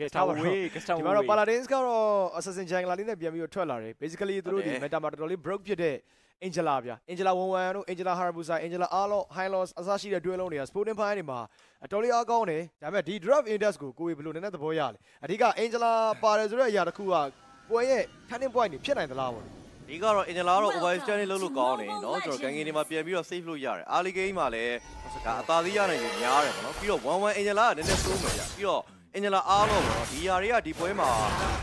ကဲထားပါဝေးကစတာ ဒီ ဝေး မှာတော့ Paladins ကတော့ Assassin Jungler လေးနဲ့ပြန်ပြီးတော့ထွက်လာတယ် basically သူတို့ဒီ meta မှာတော်တော်လေး broke ဖြစ်တဲ့ Angela ဗျာ Angela 11တို့ Angela Hayabusa Angela Arlo Hylos အစရှိတဲ့တွဲလုံးတွေက Sporting Fire တွေမှာအတော်လေးအားကောင်းတယ်ဒါပေမဲ့ဒီ draft index ကိုကိုယ်ဘယ်လိုနည်းနည်းသဘောရလဲအဓိက Angela ပါတယ်ဆိုတဲ့အရာတစ်ခုကပွဲရဲ့ turning point တွေဖြစ်နိုင်သလားပေါ့ ဒီကတော့အင်ဂျလာကတော့ overstand လေးလုပ်လို့ကောင်းတယ်เนาะကျွန်တော်ဂန်ဂင်းတွေမှာပြန်ပြီးတော့ save လို့ရတယ်အာလီဂိမ်းမှာလည်းဒါအသာသေးရနိုင်လို့များတယ်ပေါ့နော်ပြီးတော့11အင်ဂျလာကနည်းနည်းစိုးမယ်ဗျပြီးတော့ အင်ဂျလာအားလို့ပေါ့နော်ဒီຢာတွေကဒီပွဲမှာ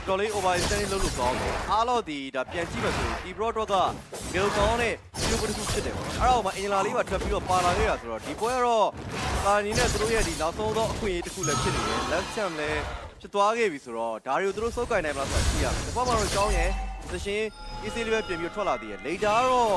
တော်လေး overstand လေးလုပ်လို့ကောင်းတယ်အားလို့ဒီဒါပြန်ကြည့်မယ်ဆိုရင်ဒီ pro တော့ကဘယ်ကောင်းတဲ့ဒီလိုတစ်ခုဖြစ်တယ်ပေါ့နော်အဲ့တော့မှအင်ဂျလာလေးပါထွက်ပြီးတော့ပါလာခဲ့တာဆိုတော့ဒီပွဲကတော့ကာနီနဲ့သူတို့ရဲ့ဒီနောက်ဆုံးသောအခွင့်အရေးတစ်ခုလည်းဖြစ်နေတယ် left champ လည်းဖြစ်သွားခဲ့ပြီဆိုတော့ဒါတွေကိုသူတို့စုပ်ကင်နိုင်မလားဆိုတာကြည့်ရမယ်ဒီဘက်မှာတော့ကြောင်းရဲ့သရှင် easy လေးပဲပြင်ပြီးထွက်လာသေးတယ် later တော့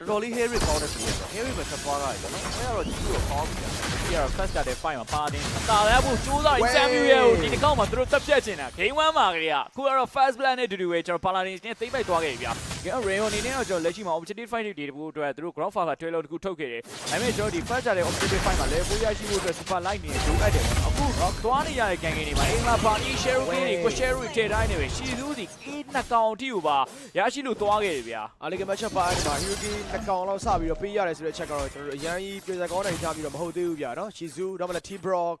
တော်တော်လေး Harry ကောင်းတဲ့စီးရယ် Harry ပဲဆက်သွားတာလေနော်အဲ့တော့ကြီးတော့ကောင်းပြီ ဒီကတော့ first start တဲ့ fight မှာပါတယ်အသာလဲဖို့စူးစမ်းပြီး Samuel ကိုဒီတစ်ကောက်မှာသူတို့တက်ပြတ်ချင်တာ game 1မှာကလေးကအခုကတော့ first plan နဲ့တူတူပဲကျွန်တော် Paladins နဲ့သိမ့်ပိုက်သွားခဲ့ပြီဗျာဒီတော့ Rayon အနေနဲ့တော့ကျွန်တော်လက်ရှိမှာ objective fight တွေတကူအတွက်သူတို့ ground father ထွေးလုံးတကူထုတ်ခဲ့တယ်ဒါပေမဲ့ကျွန်တော်ဒီ first start တဲ့ objective fight မှာ level 4ရရှိဖို့အတွက် super light နေလိုအပ်တယ်ပေါ့အ ခုတော့သွားနေရတဲ့ game တွေမှာအင်္ဂလာပါနီ share တွေကို share တွေထည့်တိုင်းနေပဲရှီသူစီအေးနှစ်ကောင်အထိကိုပါရရှိလို့သွားခဲ့တယ်ဗျာအားလေးကမချက်ပါအဲ့ဒီမှာ Hyuki တစ်ကောင်လောက်စပြီးတော့ပေးရတယ်ဆိုတဲ့ချက်ကတော့ကျွန်တော်တို့အရန်ကြီးပြေစကောင်းနိုင်ကြပြီးတော့မဟုတ်သေးဘူးဗျာနော် Shizu တော့မလဲ T Brock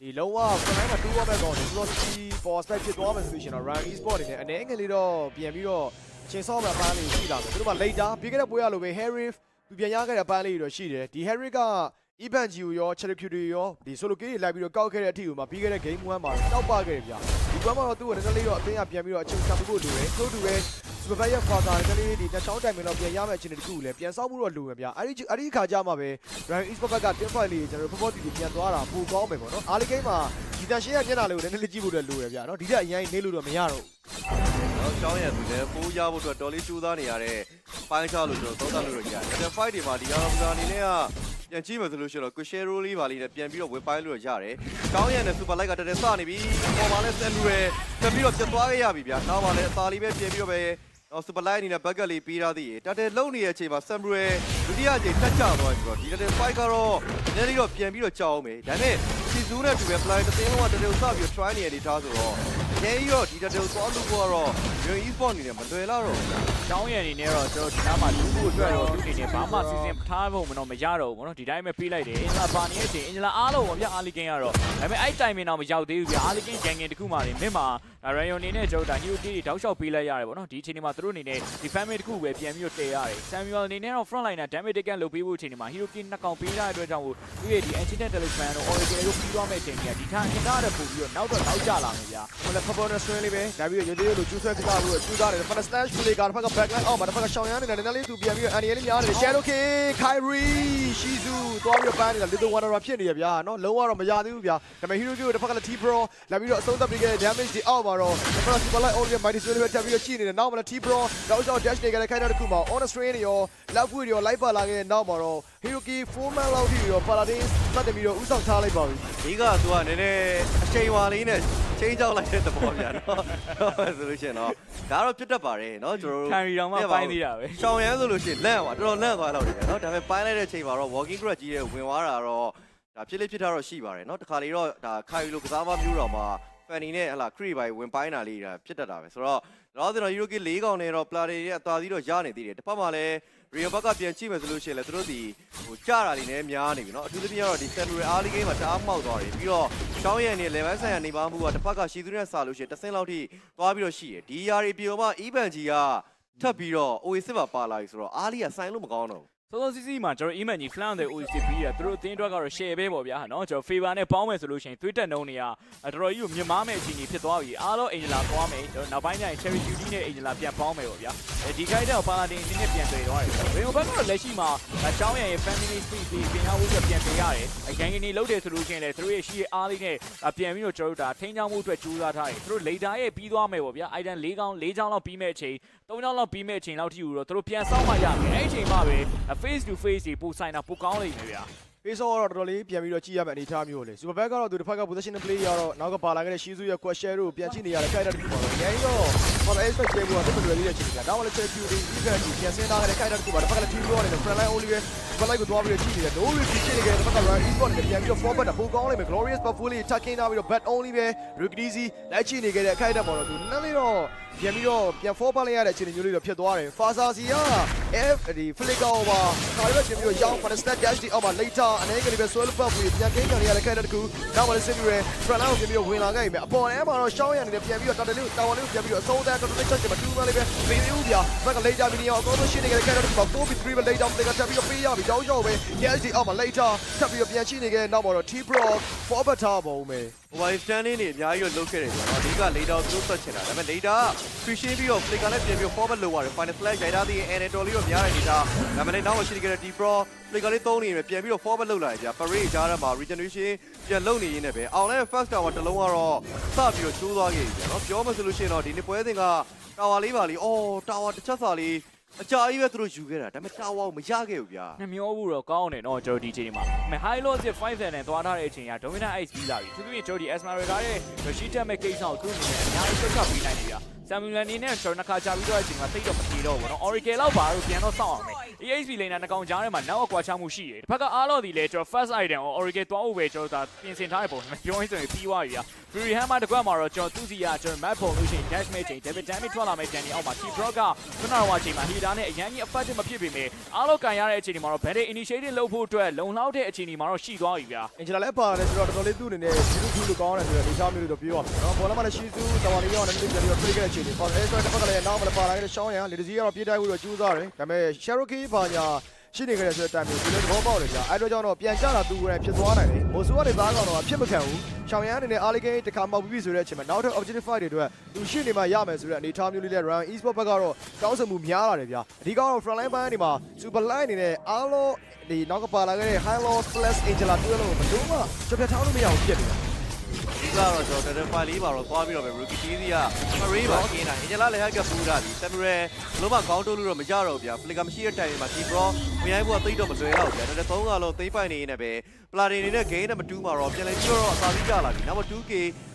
ဒီလုံးဝ online မှာတူရမဲ့ကောင်ဒီ velocity for spec ဖြစ်သွားမယ်ဆိုလို့ရှိရင်တော့ Ryan Esport အနေနဲ့အနေငယ်လေးတော့ပြန်ပြီးတော့ချင်းဆော့မဲ့အပန်းလေးရှိလာတယ်သူတို့က later ပြီးခဲ့တဲ့ပွဲရလိုပဲ Harry သူပြန်ရခဲ့တဲ့အပန်းလေးတွေတော့ရှိတယ်ဒီ Harry က Event G ကိုရော Cherokee တွေရောဒီ solo game တွေလိုက်ပြီးတော့ကောက်ခဲ့တဲ့အထိကိုမှပြီးခဲ့တဲ့ game 1မှာတော့တောက်ပခဲ့တယ်ဗျာဒီပွဲမှာတော့သူ့ကိုနည်းနည်းလေးတော့အသင်းကပြန်ပြီးတော့အချိန်ချဖို့လိုတယ်ထို့တူပဲစူပါဘိုင်ရဲ့ father ကလေးဒီနှစ်ချောင်းတိုင်မင်းတော့ပြန်ရမယ့်အခြေအနေတစ်ခုကိုလည်းပြန်ဆောက်မှုတော့လိုမယ်ဗျာအဲ့ဒီအဲ့ဒီခါကြမှာပဲ Ryan Eastport က team fight လေးကျွန်တော်တို့ football တီပြန်သွားတာပိုကောင်းမယ်ပေါ့နော်အားလေးကိန်းမှာဒီတန်ရှင်းရဲ့မျက်နှာလေးကိုနည်းနည်းလေးကြည့်ဖို့တော့လိုရဗျာနော်ဒီတက်အရင်နေလို့တော့မရတော့တော့ကျောင်းရသူလည်းပိုးရဖို့အတွက်တော်လေးကြိုးစားနေရတဲ့ပိုင်းချလို့ကျွန်တော်သုံးသပ်လို့ရတယ်။ဒီ fight တွေမှာဒီအားလုံးအနေနဲ့က ပြန်ကြည့်မယ်ဆိုလို့ရှိရင်တော့ Quishero လေးပါလေးနဲ့ပြန်ပြီးတော့ဝေပိုင်းလို့ရတယ်။ကျောင်းရနဲ့ Super Light ကတည်းကစနေပြီ။ပေါ်မှာလည်းဆက်လူရယ်ပြန်ပြီးတော့ပြတ်သွားခဲ့ရပြီဗျာ။နောက်ပါလည်းအသာလေးပဲပြန်ပြီးတော့ပဲတော့ Super Light အနေနဲ့ bucket လေးပေးထားသေးတယ်။တတဲလုံနေတဲ့အချိန်မှာ Samuel ဒုတိယအချိန်တက်ချသွားပြီဆိုတော့ဒီတတဲ fight ကတော့နည်းနည်းတော့ပြန်ပြီးတော့ကြောက်အောင်မယ်။ဒါနဲ့ စီဇူးနဲ့တူပဲ fly တစ်သိန်းလုံးကတတဲကိုစပြီးတော့ try နေရနေထားဆိုတော့ရဲကြီးတော့ဒီတတဲကိုသွားလို့ကတော့ Real Esport အနေနဲ့မလွယ်တော့ဘူး။ကျောင်းရည်အနေနဲ့တော့ကျွန်တော်ဒီနားမှာလူမှုအတွက်တော့သူအနေနဲ့ဘာမှစီစဉ်ထားဖို့မတော့မရတော့ဘူးဗောနော်ဒီတိုင်းပဲပြေးလိုက်တယ်အင်ဂျလာပါနေတဲ့အချိန်အင်ဂျလာအားလုံးပေါ့ဗျအာလီကင်ကတော့ဒါပေမဲ့အဲ့တိုင်မင်တော့မရောက်သေးဘူးဗျအာလီကင်ဂျန်ကင်တခုမှနေမြင့်မှာရန်ယွန်အနေနဲ့ကျွန်တော်ဒါဟီယိုတီတွေတောက်လျှောက်ပေးလိုက်ရတယ်ဗောနော်ဒီအချိန်ဒီမှာသူတို့အနေနဲ့ဒီ family တခုပဲပြန်ပြီးတော့တည်ရတယ်ဆမ်မြူအယ်အနေနဲ့တော့ front liner damage taken လုပ်ပေးဖို့အချိန်ဒီမှာဟီယိုတီနှစ်ကောင်ပေးရတဲ့အတွက်ကြောင့်မို့သူရဲ့ဒီ ancient talisman တို့ oracle တို့ပြီးသွားမဲ့အချိန်ကြီးကဒီထားအင်တာတဲ့ပို့ပြီးတော့နောက်တော့နောက်ကျလာမယ်ဗျာဟိုလည်း purple နဲ့ swing လေးပဲဒါပြီးတော့ရေသေးလိုကျူးဆွဲကစားလို့ကျူးစားတယ် Fast Slash play ကတစ်ဖက်က backline အောက်မှာတစ်ဖက်ကရှောင်းရမ်းနေတာနည်းနည်းလေးသူပြန်ပြီးတော့ Annie လေးများနေတယ် Shadow King Kyrie Shizu သွားပြီးတော့ပန်းနေတာ Little Wanderer ဖြစ်နေရဗျာနော်လုံးဝတော့မရသေးဘူးဗျာဒါပေမဲ့ Hero King ကိုတစ်ဖက်ကလည်း T Pro လာပြီးတော့အဆုံးသတ်ပြီးခဲ့တဲ့ damage ဒီအောက်မှာတော့တစ်ဖက်က Super Light All Mighty Swing လေးပဲတက်ပြီးတော့ကြည့်နေတယ်နောက်မှာလည်း T Pro တော့တော့ dash နေကြတဲ့ခိုင်းတဲ့တစ်ခုမှာ on the strain ရော left foot ရော light ပါလာခဲ့တဲ့နောက်မှာတော့ Hero King 4 man လောက်ထိရော Paladins စတင်ပြီးတော့ဥဆောင်ထားလိုက်ပါပြီဒီကသူကနည်းနည်းအချိန်ဝါလေးနဲ့ချိန်ကြောက်လိုက်တဲ့သဘောပြန်နော်ဆိုလို့ရှိရင်တော့ဒါတော့ပြတ်တတ်ပါတယ်နော်ကျွန်တော်တို့ခံရီတော်မှပိုင်းသေးတာပဲရှောင်းရမ်းဆိုလို့ရှိရင်လန့်သွားတော်တော်လန့်သွားတော့တယ်နော်ဒါပေမဲ့ပိုင်းလိုက်တဲ့ချိန်မှာတော့ walking crack ကြီးတဲ့ဝင်သွားတာတော့ဒါဖြစ်လေဖြစ်တာတော့ရှိပါတယ်နော်တခါလေတော့ဒါခိုင်လိုကစားမမျိုးတော်မှာဖန်နီနဲ့ဟလာခရီပိုင်ဝင်ပိုင်းတာလေးဒါဖြစ်တတ်တာပဲဆိုတော့တော့ကျွန်တော် Eurokid ၄កောင်နဲ့တော့ Platy ရဲ့အသာစီးတော့ရနေသေးတယ်တစ်ဖက်မှာလည်း Real ဘက်ကပြန်ကြည့်မယ်ဆိုလို့ရှိရင်လည်းသူတို့ဒီဟိုကြတာတွေနဲ့များနေပြီเนาะအထူးသဖြင့်ကတော့ဒီ Central Early Game မှာတအားမှောက်သွားတယ်ပြီးတော့ရှောင်းရည်နဲ့ level ဆိုင်ရာနေပါမှုကတစ်ဖက်ကရှီသူနဲ့စာလို့ရှိရင်တစ်ဆင့်လောက်ထိသွားပြီးတော့ရှိတယ်ဒီຢာတွေပြေမှာ Evan ကြီးကထပ်ပြီးတော့ Oasis မှာပါလာပြီဆိုတော့အားလေးကဆိုင်လို့မကောင်းတော့ဘူး စောစောစီးစီးမှာကျွန်တော် email ကြီး flan တဲ့ OCP ရသူတို့အသင်းအတွက်ကတော့ share ပဲပေါ့ဗျာနော်ကျွန်တော် favor နဲ့ပေါင်းမယ်ဆိုလို့ရှိရင်သွေးတက်နှုံးတွေကတော်တော်ကြီးကိုမြင်မာမဲ့အချိန်ကြီးဖြစ်သွားပြီအားလုံး Angela သွားမယ်ကျွန်တော်နောက်ပိုင်းကျရင် Cherry Duty နဲ့ Angela ပြန်ပေါင်းမယ်ပေါ့ဗျာအဲဒီ guide တော့ Paladin အသင်းနဲ့ပြန်တွေ့သွားတယ်ဘယ်လိုဘက်ကတော့လက်ရှိမှာချောင်းရရဲ့ family speed ပြီးပြန်အောင်ဦးကပြန်ပေးရတယ်အရင်ကနေလှုပ်တယ်ဆိုလို့ရှိရင်လည်းသူတို့ရဲ့ရှိရအားလေးနဲ့ပြန်ပြီးတော့ကျွန်တော်တို့ဒါထိန်းချောင်းမှုအတွက်ကြိုးစားထားတယ်သူတို့ later ရဲ့ပြီးသွားမယ်ပေါ့ဗျာ item ၄កောင်း၄ချောင်းလောက်ပြီးမဲ့အချိန်၃ချောင်းလောက်ပြီးမဲ့အချိန်လောက်ထိယူတော့သူတို့ပြန်ဆောက်မှရမယ်အဲ့အချိန်မှပဲ face to face တွေပိုဆိုင်တာပိုကောင်းလိမ့်မယ်ဗျာ face off တော့တော်တော်လေးပြန်ပြီးတော့ကြည့်ရမယ့်အနေအထားမျိုးလေ super back ကတော့သူတစ်ဖက်က position play ရတော့နောက်ကပါလာခဲ့တဲ့ shizu ရဲ့ question ကိုပြန်ကြည့်နေရတဲ့ခိုက်တာတစ်ခုပါတော့အရင်တော့ for the expect ကျေဘူးတော့တော်တော်လေးရချင်တယ်ဒါမှလည်း check beauty even ဒီပြန်စင်းထားတဲ့ခိုက်တာတစ်ခုပါတစ်ဖက်ကလည်း team ပြောနေတယ် front line only ပဲ front line ကိုသွားပြီးတော့ကြည့်နေတယ် no risk ဖြစ်နေကြတယ်တစ်ဖက်က run e-sport နဲ့ပြန်ပြီးတော့ forward ပိုကောင်းလိမ့်မယ် glorious buffalo attacking ထားပြီးတော့ bat only ပဲ rookies လိုက်ကြည့်နေကြတဲ့ခိုက်တာပေါ်တော့သူနည်းနည်းတော့ပြန်ပြီးတော့ပြန် forward လိုက်ရတဲ့အခြေအနေမျိုးလေးတော့ဖြစ်သွားတယ် Faza စီက F ဒီ flicker over ခါရီပဲပြန်ပြီးတော့ရောင်း for the stat dash ဒီအောက်မှာ later အနေကနေပဲ swell buff ပြီးပြန်ကင်းကြရတဲ့ခိုက်တာတစ်ခုနောက်မှလည်း sim ရယ် front line ကိုပြန်ပြီးတော့ဝင်လာခဲ့ပြီအပေါ်ထဲမှာတော့ရှောင်းရနေတယ်ပြန်ပြီးတော့တာတလေးကိုတာဝန်လေးကိုပြန်ပြီးတော့အဆုံးသတ်တော်တော်လေးချက်ချင်မှာတူးမလေးပဲမေးသေးဘူးဗျာဘက်က later မီနီယောအကောင်းဆုံးရှင်းနေကြတဲ့ခိုက်တာတစ်ခုမှာ4 3ပဲ later ပလေကတက်ပြီးတော့ပေးရပြီတောင်းရှောက်ပဲ yes ဒီအောက်မှာ later ထပ်ပြီးတော့ပြန်ရှိနေကြတဲ့နောက်မှာတော့ T Pro forward ထားပါဦးမယ်ဟိုဘာ standing နေအများကြီးတော့လုပ်ခဲ့တယ်ကျွန်တော်ဒီက later သူတို့ဆက်ချင်တာဒါပေမဲ့ later ဖီရှင်းပြီးတော့ flicker နဲ့ပြန်ပြီး forward လုပ်ရတယ် final flash ရိုက်ထားသေးရင် angle တော်လေးတော့များတယ်နေတာဒါပေမဲ့နောက်မှရှိနေခဲ့တဲ့ D Pro flicker လေးသုံးနေရင်ပြန်ပြီးတော့ forward လုပ်လာတယ်ကြာ parade ကြားထဲမှာ regeneration ပြန်လုပ်နေရင်းနဲ့ပဲအောင်လဲ first tower တစ်လုံးကတော့စပြီးတော့ချိုးသွားခဲ့ပြီကြာနော်ပြောမှဆိုလို့ရှိရင်တော့ဒီနေ့ပွဲစဉ်က tower လေးပါလीအော် tower တစ်ချက်စာလေး အကြာကြီးပဲသူတို့ယူခဲ့တာဒါပေမဲ့ tower ကိုမရခဲ့ဘူးဗျာနှမျောဘူးတော့ကောင်းတယ်နော်ကျွန်တော်ဒီချိန်ဒီမှာမ high low စစ်5နဲ့သွားထားတဲ့အချိန်က dominant ice ပြီးလာပြီသူတို့ကျွန်တော်ဒီ Esmeralda ရဲ့ Rashid တက်မဲ့ကိစ္စကိုသူ့အနေနဲ့အများကြီးဆက်ချပြီးနိုင်နေပြီဆမ်မူလန်နေနဲ့ကျွန်တော်နှစ်ခါကြာပြီးတော့အချိန်မှာတိတ်တော့မပြေတော့ဘူးနော် Oracle လောက်ပါတော့ပြန်တော့စောင့်အောင်မယ် EXP လိန်နာနှစ်ကောင်ကြားထဲမှာနောက်အကွာချမှုရှိတယ်တစ်ဖက်ကအားလို့ဒီလေကျွန်တော် first item ကို Oracle သွားဖို့ပဲကျွန်တော်ဒါပြင်ဆင်ထားတဲ့ပုံစံပြောရင်းဆိုရင်ပြီးသွားပြီဗျာ Fury Hammer တကွက်မှာတော့ကျွန်တော်သူစီရကျွန်တော် map ပုံလို့ရှိရင် dash မဲ့ချိန် David Damage ထွက်လာမဲ့ကြံနေအောက်မှာ T Brock ကခုနကတော့အချိန်မှာ heater နဲ့အရင်ကြီး effective မဖြစ်ပေမဲ့အားလို့ကန်ရတဲ့အချိန်ဒီမှာတော့ Bandit initiative လုပ်ဖို့အတွက်လုံလောက်တဲ့အချိန်ဒီမှာတော့ရှိသွားပြီဗျာအင်ဂျလာလည်းပါတယ်ဆိုတော့တော်တော်လေးသူ့အနေနဲ့ဒီလိုသူ့လိုကောင်းတယ်ဆိုတော့ဒီချားမျိုးလေးတော့ပြောရမယ်နော်ဘောလုံးမှာလည်းရှီဇူးတဝါလေးရောနဲ့ဒီပြန်ပြီးတော့ play ခဲ့တဲ့ချိန်တွေပေါ့အဲဆိုတော့တစ်ဖက်ကလည်းနောက်မှလည်းပါလာခဲ့တဲ့ရှောင်းရန်လေဒီစီကတော့ပြေးတိုက်ဖို့တော့ကြိုးစားတယ်ဒါပေမဲ့ Cherokee ဘာညာရှိနေကြတဲ့ဆိုတဲ့တိုင်မျိုးဒီလိုသဘောပေါက်တယ်ကြာအဲတော့ကြောင့်တော့ပြန်ကြတာသူကိုယ်တိုင်ဖြစ်သွားနိုင်တယ်မိုဆူကနေသားကောင်တော့ဖြစ်မခံဘူးရှောင်းရန်အနေနဲ့အားလေးကိန်းတစ်ခါမောက်ပြီးပြီဆိုတဲ့အချိန်မှာနောက်ထပ် objective fight တွေအတွက်သူရှိနေမှရမယ်ဆိုတဲ့အနေအထားမျိုးလေးနဲ့ run e-sport ဘက်ကတော့တောင်းဆိုမှုများလာတယ်ဗျာအဓိကတော့ front line ဘက်ကနေမှာ super line အနေနဲ့အားလုံးဒီနောက်ကပါလာခဲ့တဲ့ high loss plus angela တွဲလို့မလို့မှချက်ပြတ်ထားလို့မရဘူးဖြစ်နေတာ ဒီကတော့ကျွန်တော်တက်ဖိုင်လေးပါတော့သွားပြီးတော့ပဲ rookie team က Marie ပါกินတာ Angela လည်းဟက်ကပူတာဒီ Samurai ဘလို့မှကောင်းတိုးလို့တော့မကြတော့ဘူးဗျာ Flicker မရှိတဲ့တိုင်မှာဒီ Pro ဝင်ရိုင်းဖို့ကသိတော့မလွယ်တော့ဘူးဗျာဒါနဲ့သုံးကလုံးသိမ့်ပိုင်နေနေပဲ Platin နေနဲ့ game နဲ့မတူးမှာတော့ပြန်လဲပြီးတော့အသာပြီးကြလာပြီနောက် 2K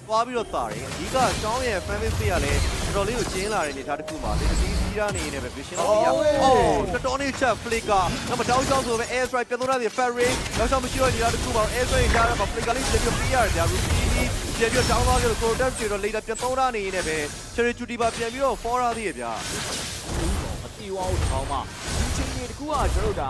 သွားပြီးတော့တာတယ်အဓိကတောင်းရဲ့ fan base တွေကလည်းတော်တော်လေးကိုကျင်းလာတဲ့အနေအထားတစ်ခုမှာဒီစီးစီးရနေနေပဲ vision တော့ပြရအော်တော်တော်လေးချက် Flicker နောက်မတောင်းချောင်းဆိုပဲ air strike ပြန်တော့တဲ့ Ferry နောက်ချောင်းမရှိတဲ့နေရာတစ်ခုမှာ air strike ကြားထဲမှာ Flicker လေးပြန်ပြီးပြရတယ် ဗျာ rookie ပြန်ပြီးတော့တောင်းသွားကြလို့ product တွေတော့ later ပြန်သုံးရနေနေပဲ cherry duty ပါပြန်ပြီးတော့ for ရသေးရဗျာမတီဝါဘူးတကောင်မှဒီချိန်ကြီးတကူကကျွန်တော်တို့ဒါ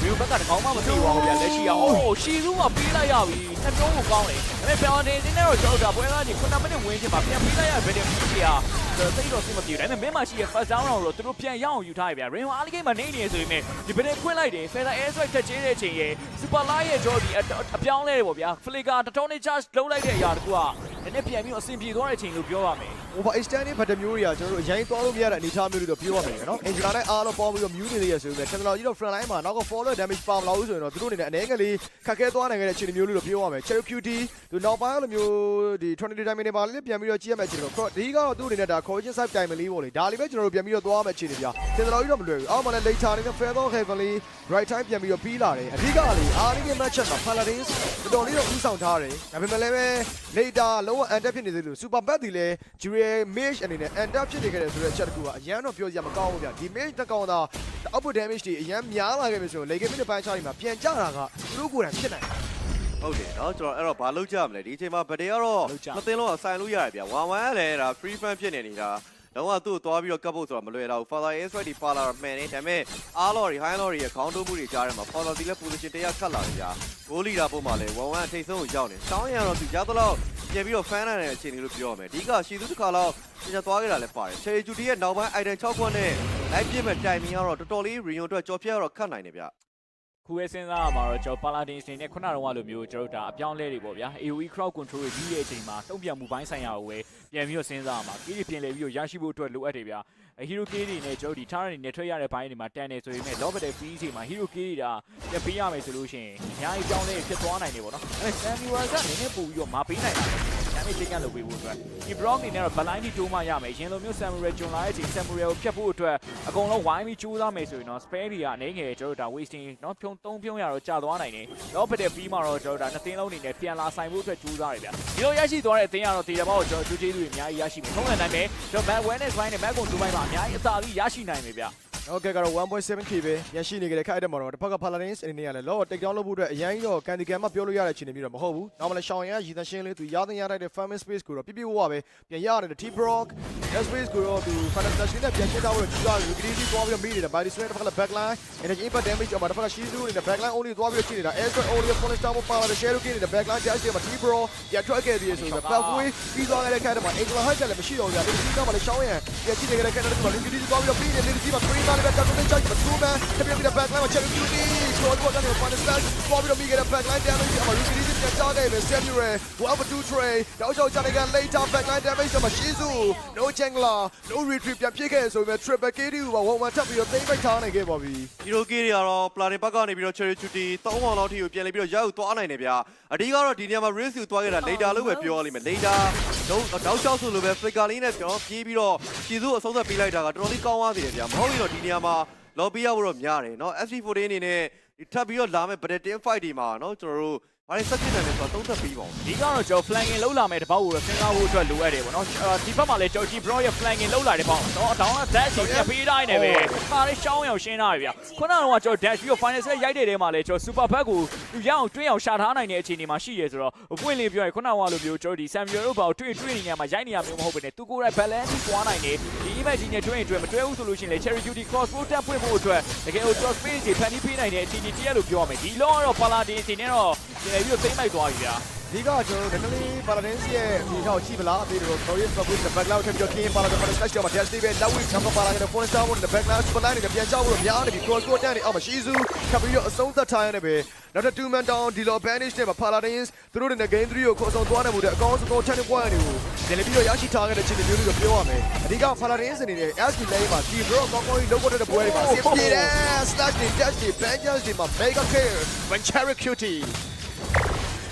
ဗီဒီယိုဘက်ကတကောင်မှမတီဝါဘူးဗျာလက်ရှိကအိုးရှီသူကပေးလိုက်ရပြီနှစ်မျိုးကိုကောင်းတယ်ဒါပေမဲ့ပြောင်းတင်နေတော့ကျွန်တော်တို့ဒါပွဲကနေ9မိနစ်ဝင်းချင်းမှာပြန်ပေးလိုက်ရဗီဒီယိုကြီးကတိတ်တော့စိတ်မပြေဘူးဒါပေမဲ့မင်းမရှိရဲ့ first down တော့သူတို့ပြန်ရအောင်ယူထားရဗျာ Rain Ali Game မှာနေနေဆိုပေမဲ့ဒီဗီဒီယိုခွင့်လိုက်တယ် Feather Air Strike တက်ချေးတဲ့အချိန်ရဲ့ Super Light ရဲ့ Jaw ဒီအပြောင်းလဲတယ်ပေါ့ဗျာ Flicker တတော်နေ charge လုံးလိုက်တဲ့အရာတကူကနည်းနည်းပြန်ပြီးအဆင်ပြေသွားတဲ့အချိန်လို့ပြောရမယ် over extending ဘတ်တမျိုးတွေကကျွန်တော်တို့အရင်သွားလို့မရတဲ့အနေအထားမျိုးတွေတော့ပြောရမယ်နော် Angela နဲ့အားလုံးပေါင်းပြီးတော့ mute နေရဆိုပေမဲ့ technology တော့ front line မှာနောက်က follow damage ပါမလာဘူးဆိုရင်တော့သူတို့အနေနဲ့အနေငယ်လေးခက်ခဲသွားနိုင်တဲ့အခြေအနေမျိုးလေးတော့ပြောရမယ် Cherry QT သူနောက်ပိုင်းလိုမျိုးဒီ20 time နေပါလေးပြန်ပြီးတော့ကြည့်ရမယ့်အခြေအနေတော့ဒီကတော့သူ့အနေနဲ့ဒါ correction side time လေးပေါ့လေဒါလေးပဲကျွန်တော်တို့ပြန်ပြီးတော့သွားရမယ့်အခြေအနေပြ technology တော့မလွယ်ဘူးအောက်မှာလည်း later နေနဲ့ feather heavily right time ပြန်ပြီးတော့ပြီးလာတယ်အဓိကလေအားလေးက match up မှာ Paladins တော်တော်လေးတော့ဦးဆောင်ထားတယ်ဒါပေမဲ့လည်းပဲ later လုံးဝ under ဖြစ်နေသေးလို့ super bad ဒီလဲ Jure Mage အနေနဲ့ under ဖြစ်နေခဲ့တယ်ဆိုတဲ့အချက်တကူကအရန်တော့ပြောစရာမကောင်းဘူးဗျဒီ Mage တက်ကောင်သာ output damage တွေအရန်များလာခဲ့ပြီဆိုတော့ late game တွေပိုင်းခြားတွေမှာပြန်ကြတာကသူတို့ကိုယ်တိုင်ဖြစ်နိုင်တယ် ဟုတ်တယ်เนาะကျွန်တော်အဲ့တော့ဘာလုပ်ကြမလဲဒီအချိန်မှာဗတေကတော့မသိလို့ဆိုင်လို့ရတယ်ဗျာဝမ်ဝမ်ကလည်းဒါ free fan ဖြစ်နေနေတာတော့ကသူ့ကိုသွားပြီးတော့ကပ်ဖို့ဆိုတာမလွယ်တော့ဘူး father air strike ဒီပါလာမှန်နေဒါပေမဲ့အားလော်ရီ high လော်ရီရဲ့ခေါင်းတိုးမှုတွေကြားထဲမှာ father ဒီလည်း position တရခတ်လာတယ်ဗျာဂိုးလီတာပုံမှာလည်းဝမ်ဝမ်အထိတ်ဆုံးကိုရောက်နေတောင်းရတော့သူရသလောက် ပြန်ပြီးတော့ fan နိုင်တဲ့အခြေအနေလို့ပြောရမယ်အဓိကရှီသူတစ်ခါလောက်ကျန်သွားခဲ့တာလည်းပါတယ် cherry judy ရဲ့နောက်ပိုင်း item 6ခွက်နဲ့လိုက်ပြစ်မဲ့ timing ကတော့တော်တော်လေး rio အတွက်ကြော်ဖြတ်ရတော့ခတ်နိုင်တယ်ဗျာ ခုပဲစဉ်းစားရမှာတော့ကျွန်တော် Paladin စင်နဲ့ခုနကတော့လိုမျိုးကျွန်တော်တို့ဒါအပြောင်းလဲတွေပေါ့ဗျာ AoE crowd control တွေကြီးရဲ့အချိန်မှာတုံ့ပြန်မှုပိုင်းဆိုင်ရာကိုပဲပြန်ပြီးတော့စဉ်းစားရမှာကိရိပြင်လဲပြီးတော့ရရှိဖို့အတွက်လိုအပ်တယ်ဗျာ Hero K တွေနဲ့ကျွန်တော်ဒီ Tara တွေနဲ့ထွက်ရတဲ့ဘိုင်းတွေမှာတန်နေဆိုရင်လည်း Lobby တဲ့ free ချိန်မှာ Hero K တွေဒါပြန်ပေးရမယ်ဆိုလို့ရှိရင်အများကြီးပြောင်းလဲဖြစ်သွားနိုင်တယ်ပေါ့နော်အဲ Samuel ကနည်းနည်းပို့ပြီးတော့မပေးနိုင်တာပဲဒါပေမဲ့ damage ချင်းကလုပ်ပေးဖို့အတွက်ဒီ Brock အနေနဲ့တော့ blind တီတိုးမှရမယ်ရင်လိုမျိုး Samurai ဂျွန်လာရဲ့ချိန် Samurai ကိုဖြတ်ဖို့အတွက်အကုန်လုံးဝိုင်းပြီးကြိုးစားမယ်ဆိုရင်တော့ spare တွေကနေငယ်ကျွန်တော်တို့ဒါ wasting เนาะဖြုံသုံးဖြုံရတော့ကြာသွားနိုင်တယ်တော့ပတ်တဲ့ပြီးမှတော့ကျွန်တော်တို့ဒါနှစ်သိန်းလုံးအနေနဲ့ပြန်လာဆိုင်ဖို့အတွက်ကြိုးစားရတယ်ဗျဒီလိုရရှိသွားတဲ့အသင်းကတော့တေတဘောကိုကျွန်တော်ကြိုးကျေးဇူးတွေအများကြီးရရှိမယ်ထုံးလည်နိုင်မယ်ကျွန်တော် back awareness ဘိုင်းနဲ့ back ကိုဒူဘိုင်းမှာအများကြီးအသာကြီးရရှိနိုင်မယ်ဗျ ဟုတ်ကဲ့ကတော့ 1.7k ပဲရရှိနေကြတဲ့ခိုက်တဲ့မှာတော့တစ်ဖက်က Paladins အနေနဲ့ကလည်းလောတိတ်တောင်းလုပ်ဖို့အတွက်အရင်တော့ကန်ဒီကန်မှပြောလို့ရတဲ့အခြေအနေမျိုးတော့မဟုတ်ဘူး။နောက်မှလည်းရှောင်းရန်ရည်သန့်ရှင်းလေးသူရသင်ရတဲ့ farming space ကိုတော့ပြပြဝဝပဲပြန်ရတဲ့ T Brock space ကိုတော့သူ final touch နဲ့ပြန်ရှင်းထားဖို့ကြိုးစားပြီး greedy သွားပြီးတော့မိနေတာ body swing တစ်ဖက်ကလည်း backline energy impact damage အမှတစ်ဖက်က shizu နေတဲ့ backline only သွားပြီးတော့ချိန်နေတာ air strike only full star မှာပါလာတဲ့ shadow ကနေတဲ့ backline dash တွေမှာ T Brock ပြန်ထွက်ခဲ့ပြီးဆိုတော့ pathway ပြီးသွားခဲ့တဲ့ခိုက်တဲ့မှာ angle height ကလည်းမရှိတော့ဘူးဗျာဒီကမှလည်းရှောင်းရန်ပြန်ကြည့်နေတဲ့ခိုက်တဲ့မှာ greedy သွားပြီးတော့ပြီးနေတဲ့ greedy မှာ green သားလေးပဲတက်တက်ချိုက်မှာ two man တပြည့်ပြည့် backline မှာ cherry beauty score တော့ကနေ final slash သွားပြီးတော့မိခဲ့တဲ့ backline damage အမှ greedy ပြန်ကြားခဲ့တယ် samurai 12 2 tray တောက်ချောက်ချနေက later backline damage မှာ shizu no jangler no retreat ပြန်ဖြစ်ခဲ့ဆိုပေမဲ့ triple k တူပါ1 1ထပ်ပြီးတော့သိမ့်ပိတ်ထားနိုင်ခဲ့ပါပြီ ဟီရိုကီတွေကတော့ပလာနေဘက်ကနေပြီးတော့ cherry chuti ၃ပေါင်လောက်ထိကိုပြန်လေပြီးတော့ရောက်သွားနိုင်တယ်ဗျာအဓိကတော့ဒီနေရာမှာ race ကိုသွားခဲ့တာ later လို့ပဲပြောရလိမ့်မယ် later တော့တောက်လျှောက်ဆိုလိုပဲ flicker လေးနဲ့ကျွန်တော်ပြေးပြီးတော့ခြေစုအဆုံးသက်ပေးလိုက်တာကတော်တော်လေးကောင်းသွားသေးတယ်ဗျာမဟုတ်ရင်တော့ဒီနေရာမှာ lobby ရဖို့တော့များတယ်เนาะ SC14 အနေနဲ့ဒီထပ်ပြီးတော့လာမဲ့ Predator fight တွေမှာเนาะကျွန်တော်တို့ ဘာလဲဆက်ဖြစ်တယ်လဲဆိုတော့သုံးသက်ပြီးပါဦးဒီကတော့ကျွန်တော် flanking လောက်လာမယ်တပောက်ကိုတော့စဉ်းစားဖို့အတွက်လိုအပ်တယ်ပေါ့နော်အာဒီဘက်မှာလည်းကျွန်တော် G Pro ရဲ့ flanking လောက်လာတယ်ပေါ့တော့တောင်းက dash ကိုပြပေးတိုင်းနေပဲပါလေးရှောင်းအောင်ရှင်းထားပြီဗျခုနကတော့ကျွန်တော် dash ပြီးတော့ final set ရိုက်တဲ့တဲမှာလည်းကျွန်တော် super back ကိုသူရအောင်တွင်းအောင်ရှာထားနိုင်တဲ့အခြေအနေမှာရှိရဲဆိုတော့ပွင့်လေးပြောရင်ခုနကလိုမျိုးကျွန်တော်ဒီ Samuel တို့ဘာကိုတွင်းတွင်းနေနေမှာရိုက်နေရမျိုးမဟုတ်ဘဲနဲ့သူကိုယ်တိုင် balance ကိုွားနိုင်တယ်ဒီ image ကြီးနဲ့တွင်းအတွဲမတွဲဘူးဆိုလို့ရှိရင်လေ cherry beauty crossbow တက်ဖွင့်ဖို့အတွက်တကယ်ကို cross space တွေဖန်တီးပေးနိုင်တဲ့အခြေအနေတည်းလို့ပြောရမယ်ဒီလောကတော့ paladin အနေနဲ့တော့ဒီပြီးတော့သိမ့်လိုက်သွားပြီဗျာဒီကကျွန်တော်တို့နည်းနည်းလေး Paladins ရဲ့ဒီထောက်ကြည့်ပလားအသေးတော့ Glorious Backwood နဲ့ backline ထပ်ပြီးတော့ King Paladin မှာ slash ကြောင့် dash တွေပဲ Lawit ကမှပါလာတဲ့ Phone Star နဲ့ backline super line နဲ့ပြန်ကြောက်လို့များနေပြီ cross court တန်းနေအောက်မှာ Shizu ထပ်ပြီးတော့အဆုံးသတ်ထားရနေပဲနောက်ထပ်2 man down ဒီလို advantage နဲ့ Paladins သူတို့တွေနဲ့ game 3ကိုခေါ်ဆောင်သွားနေမှုတဲ့အကောင်းဆုံး turning point တွေကိုပြန်ပြီးတော့ရရှိထားခဲ့တဲ့ခြေမျိုးမျိုးပြောရမယ်အဓိက Paladins အနေနဲ့ SK lane မှာ T bro ကောင်းကောင်းကြီးလုံးဝတဲ့ပွဲတွေမှာစစ်ပြေတယ် slash တွေ dash တွေ banjers တွေမှာ mega kill when cherry cutie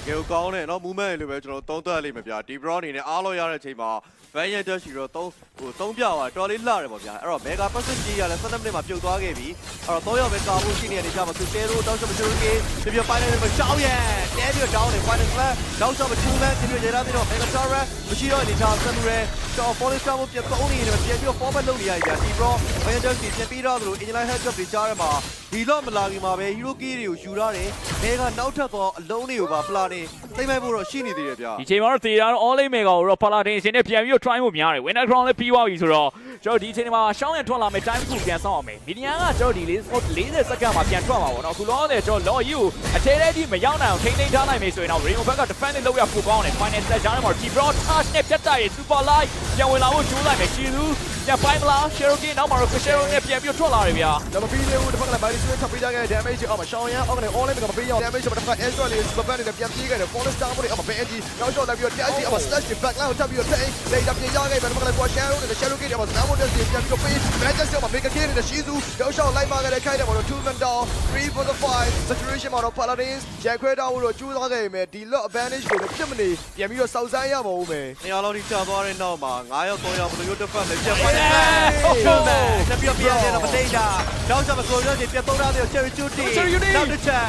ကဲကောင်းတယ်เนาะ movement တွေလိုပဲကျွန်တော်သုံးသပ်လိုက်မယ်ဗျာဒီ bro အနေနဲ့အားလို့ရတဲ့အချိန်မှာ van yak dash တော့သုံးဟိုသုံးပြသွားတော်လေးလှတယ်ပေါ့ဗျာအဲ့တော့ mega percent ကြီးရလဲ17မိနစ်မှာပြုတ်သွားခဲ့ပြီအဲ့တော့3ရောက်ပဲကာဖို့ရှိနေတဲ့နေရာမှာသူတဲလို့တောက်ချက်မချိုးကေပြပြပိုင်းနေမှာရှောင်းရဲ့တဲပြီးတော့ down နေ final flat တောက်ချက်မချိုးလဲပြပြရေလာပြီးတော့ mega tower မရှိတော့အနေချာ samurai တော့ polish tower ကိုပြန်သုံးနေတယ်ပြန်ပြီးတော့ format လုပ်နေရပြီဗျာဒီ bro van yak dash ပြန်ပြီးတော့သူ inline head up တွေကြားရမှာ ဒီတော့မလာခင်မှာပဲ hero key တွေကိုယူရတယ်ဘဲကနောက်ထပ်တော့အလုံးတွေကိုပါပလာနေသိမ့်မဲ့ဖို့တော့ရှိနေသေးတယ်ဗျာဒီချိန်မှာတော့တေတာတော့ all in mega ကိုတော့ paladin အရှင်နဲ့ပြန်ပြီးတော့ try ဖို့များတယ် winner crown လည်းပြီးသွားပြီဆိုတော့ကျွန်တော်ဒီချိန်မှာရှောင်းရထွက်လာမယ် time တစ်ခုပြန်ဆောင်းအောင်မယ်မီဒီယန်ကကျွန်တော်ဒီ40စက္ကန့်မှာပြန်ထွက်မှာပေါ့နော်အခုလောနဲ့ကျွန်တော် law you အထဲထဲကြီးမရောက်နိုင်အောင်ထိန်းသိမ်းထားနိုင်မယ်ဆိုရင်တော့ rainbow ဘက်က defend လုပ်ရပိုကောင်းတယ် final set ကြားထဲမှာ T broad touch နဲ့ပြတ်တိုက်ရ super light ပြန်ဝင်လာဖို့ကြိုးလိုက်မယ်ရှီလူ ပြန်ပိုင်းမလား Cherokee နောက်မှာတော့ Cherokee နဲ့ပြန်ပြီးတော့ထွက်လာတယ်ဗျာကျွန်တော်ပြီးသေးဘူးတစ်ဖက်ကလည်း body swing ထပ်ပေးကြခဲ့တဲ့ damage အောက်မှာရှောင်းရန်အောက်ကလည်း all in ကမပေးရအောင် damage မှာတစ်ဖက်က extra လေး super band နဲ့ပြန်ပြေးခဲ့တယ် fall star မို့အောက်မှာ benji နောက်ရှော့လိုက်ပြီးတော့ dash အောက်မှာ slash နဲ့ back line ကိုထပ်ပြီးတော့ထိန်း later ပြင်ရခဲ့တယ်တစ်ဖက်ကလည်း shadow နဲ့ shadow gate အောက်မှာ snap dash ပြန်ပြီးတော့ပေး magic အောက်မှာ make a kill နဲ့ shizu နောက်ရှော့လိုက်ပါခဲ့တဲ့ခိုက်တယ်ပေါ့တော့2 man down 3 for the 5 saturation မှာတော့ paladins ရိုက်ခွဲတော့လို့ကြိုးစားခဲ့မယ်ဒီ lot advantage ကိုလည်းပြစ်မနေပြန်ပြီးတော့စောက်ဆိုင်ရမှာဦးမယ်နေရာလောက်ထိကြာသွားတဲ့နောက်မှာ9ရောက်3ရောက်ဘယ်လိုမျိုးတစ်ဖက်လဲပြန်ပိုင်းနေတယ်ဟုတ်ဟုတ်ကဲ့တယ်တပြပြပြန်တော့မတိတ်တာနောက်ကျမှကိုရစီပြတ်သုံးထားတဲ့ cherry chuti Cherry Chuti နောက်တစ်ချက်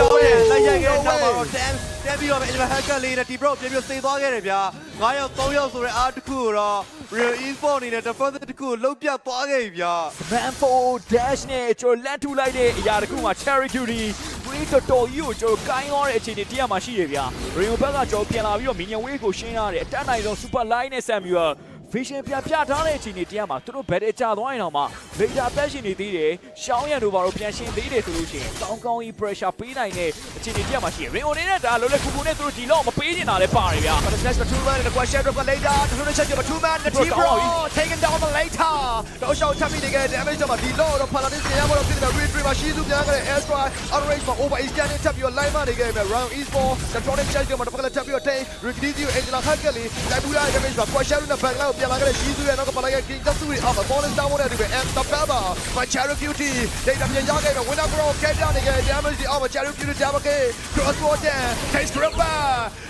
တော့တယ်လိုက်ရိုက်ခဲ့တဲ့နောက်မှာတော့ dam တက်ပြီးတော့ပဲ Elva hacker လေးနဲ့ဒီ bro ပြန်ပြီးသေသွားခဲ့တယ်ဗျာ9ရောက်3ရောက်ဆိုတဲ့အားတစ်ခုကိုတော့ real esport အနေနဲ့ defense တစ်ခုကိုလုတ်ပြတ်သွားခဲ့ပြီဗျာ Man for dash နဲ့ကျွန်တော်လက်ထူလိုက်တဲ့အရာတခုမှာ Cherry Cutie Green တော်တော်ကြီးကိုကျွန်တော်ကိုင်းရောတဲ့အခြေအနေတရားမှာရှိရဗျာ Rainbow ဘက်ကကျွန်တော်ပြန်လာပြီးတော့ Minion Wave ကိုရှင်းရတယ်အတက်နိုင်ဆုံး Super Line နဲ့ Samuel vision ပြပြထားတဲ့အခြေအနေတရားမှာသူတို့ဘယ်တည်းကြာသွားရင်တော့မှ Vega တက်ရှင်နေသေးတယ်ရှောင်းရံတို့ဘာလို့ပြန်ရှင်းသေးတယ်ဆိုလို့ရှိရင်ကောင်းကောင်းကြီး pressure ပေးနိုင်တဲ့အခြေအနေတရားမှာရှိရ Rainbow နဲ့ဒါလောလောကူကူနဲ့သူတို့ဒီလောက်မပေးနေတာလည်းပါတယ်ဗျာ But the slash the two man and the question of later. The two check the two man the team bro taking down the later. တော့ရှောက်ချမ်းမိနေခဲ့ damage တော့ဒီ low တော့ paladin ပြန်ရမလို့ဖြစ်တဲ့ read read မှာရှိသူပြန်ခဲ့တဲ့ air strike on range မှာ over is standing ထပ်ပြီးတော့ line မနေခဲ့ပဲ round east ball the tronic check မှာတော့ဖက်ကလည်းထပ်ပြီးတော့ take rickety angela hackle လိုက်ပူရတဲ့ damage မှာ question နဲ့ back line ကို ပြန်လာခဲ့တဲ့ရှီဇူရဲ့နောက်ကပလိုက်ကကင်းချက်သူတွေအောက်မှာ bonus down တဲ့ဒီပဲ and the pepper by cherry beauty ဒိတ်တာပြန်ရခဲ့တော့ winner grow ကဲပြနေခဲ့ damage ဒီအောက်မှာ cherry beauty double kill cross ward down takes gripper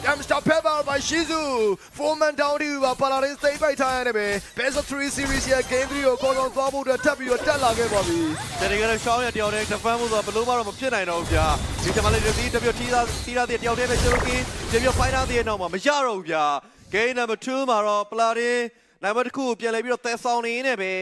and stop pepper by shizu four man down ဒီပါပါလာရင်းစိတ်ပိုက်ထားရတယ်ပဲ best of 3 series ရဲ့ game 3ကိုကောင်းကောင်းသွားဖို့အတွက်ထပ်ပြီးတော့တက်လာခဲ့ပါပြီ တကယ်တော့ရှောင်းရတယောက်တည်း defend ဖို့ဆိုတာဘလို့မှတော့မဖြစ်နိုင်တော့ဘူးဗျာဒီကမလေးဒီတပြထီးသားထီးသားတယောက်တည်းပဲကျွန်တော်ကြီးဒီပြ final တည်းတော့မှမရတော့ဘူးဗျာ game number 2မှာတော့ platin နံပါတ်1ကိုပြန်လဲပြီးတော့သဲဆောင်နေနေပဲ